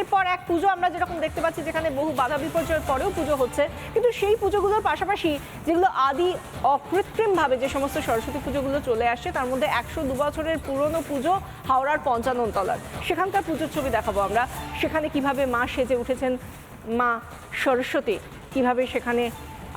এরপর এক পুজো আমরা যেরকম দেখতে পাচ্ছি, যেখানে বহু বাধা বিপর্যয়ের পরেও পুজো হচ্ছে। কিন্তু সেই পুজোগুলোর পাশাপাশি যেগুলো আদি অকৃত্রিমভাবে যে সমস্ত সরস্বতী পুজোগুলো চলে আসছে, তার মধ্যে একশো দু বছরের পুরনো পুজো হাওড়ার পঞ্চানন তলার সেখানকার পুজোর ছবি দেখাবো আমরা। সেখানে কীভাবে মা সেজে উঠেছেন মা সরস্বতী, কীভাবে সেখানে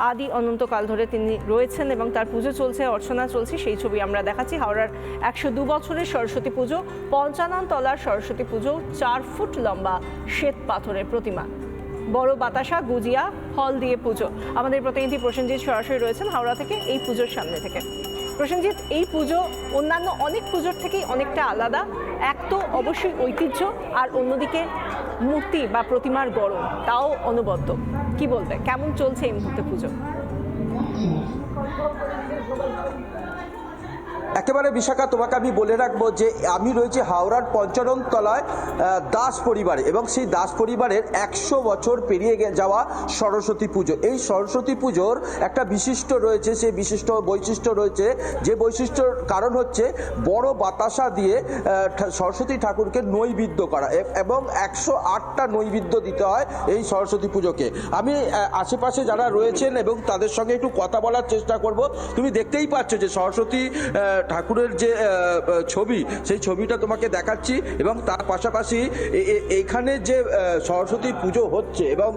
আদি অনন্তকাল ধরে তিনি রয়েছেন এবং তার পুজো চলছে, অর্চনা চলছে, সেই ছবি আমরা দেখাচ্ছি। হাওড়ার একশো দু বছরের সরস্বতী পুজো পঞ্চানন তলার সরস্বতী পুজো, চার ফুট লম্বা শ্বেত পাথরের প্রতিমা। বড় বাতাসা, গুজিয়া, হল দিয়ে পুজো। আমাদের প্রতিনিধি প্রসেনজিৎ সরাসরি রয়েছেন হাওড়া থেকে এই পুজোর সামনে থেকে। প্রসেনজিৎ, এই পুজো অন্যান্য অনেক পুজোর থেকেই অনেকটা আলাদা। এক তো অবশ্যই ঐতিহ্য, আর অন্যদিকে মূর্তি বা প্রতিমার গরম তাও অনবদ্য। কি বলবে? কেমন চলছে এই মুহূর্তে পুজো? একেবারে বিশাখা, তোমাকে আমি বলে রাখব যে আমি রয়েছি হাওড়ার পঞ্চানন তলায় দাস পরিবারে এবং সেই দাস পরিবারের একশো বছর পেরিয়ে যাওয়া সরস্বতী পুজো। এই সরস্বতী পুজোর একটা বিশিষ্ট রয়েছে সেই বিশিষ্ট বৈশিষ্ট্য রয়েছে, যে বৈশিষ্ট্যর কারণ হচ্ছে বড় বাতাসা দিয়ে সরস্বতী ঠাকুরকে নৈবেদ্য করা এবং একশো আটটা নৈবেদ্য দিতে হয় এই সরস্বতী পুজোকে। আমি আশেপাশে যারা রয়েছেন এবং তাদের সঙ্গে একটু কথা বলার চেষ্টা করব, তুমি দেখতেই পাচ্ছ যে সরস্বতী ঠাকুরের যে ছবি, সেই ছবিটা তোমাকে দেখাচ্ছি এবং তার পাশাপাশি এ- এ- যে সরস্বতী পুজো হচ্ছে এবং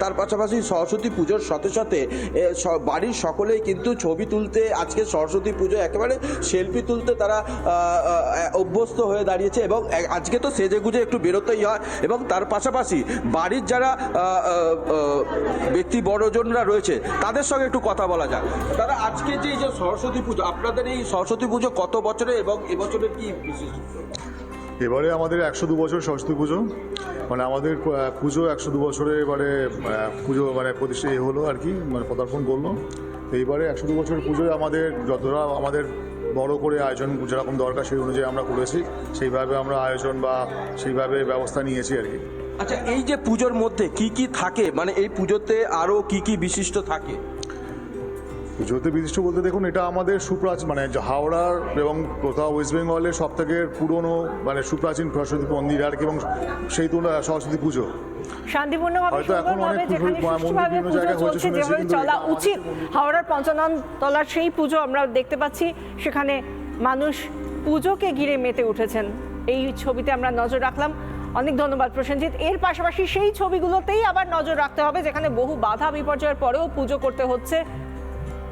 তার পাশাপাশি সরস্বতী পুজোর সাথে সাথে বাড়ির সকলেই কিন্তু ছবি তুলতে, আজকে সরস্বতী পুজো একেবারে সেলফি তুলতে তারা অভ্যস্ত হয়ে দাঁড়িয়েছে এবং আজকে তো সেজে গুজে একটু বেরোতেই হয় এবং তার পাশাপাশি বাড়ির যারা ব্যক্তি বড়জনরা রয়েছে, তাদের সঙ্গে একটু কথা বলা যাক। তারা আজকে যে সরস্বতী পুজো, আপনাদের এই সরস্বতী পুজো কত বছরে এবং এবছরের কি বিশেষ? এবারে আমাদের একশো দু বছর সরস্বতী পুজো। মানে আমাদের পুজো একশো দু বছরে এবারে পুজো মানে প্রতিষ্ঠা এ হলো আর কি মানে পদার্পণ করল। এইবারে একশো দু বছরের পুজোয় আমাদের যতটা আমাদের বড় করে আয়োজন যেরকম দরকার সেই অনুযায়ী আমরা করেছি সেইভাবে আমরা আয়োজন বা সেইভাবে ব্যবস্থা নিয়েছি আর কি। আচ্ছা এই যে পুজোর মধ্যে কি কি থাকে? মানে এই পুজোতে আরও কি কি বিশিষ্ট থাকে? পুজোতে বিশিষ্ট বলতে দেখুন এটা আমাদের সুপ্রাচীন মানে হাওড়ার এবং কোথাও ওয়েস্ট বেঙ্গলের সব থেকে পুরনো মানে সুপ্রাচীন সরস্বতী মন্দির আর কি এবং সেই তুলনায় সরস্বতী পুজো। শান্তিপূর্ণভাবে সুন্দরভাবে যেখানে সুষ্ঠুভাবে পুজো চলছে যেভাবে চলা উচিত হাওড়ার পঞ্চানন তলার সেই পুজো আমরা দেখতে পাচ্ছি সেখানে মানুষ পুজোকে ঘিরে মেতে উঠেছেন। এই ছবিতে আমরা নজর রাখলাম। অনেক ধন্যবাদ প্রসেনজিৎ। এর পাশাপাশি সেই ছবিগুলোতেই আবার নজর রাখতে হবে যেখানে বহু বাধা বিপর্যয়ের পরেও পুজো করতে হচ্ছে।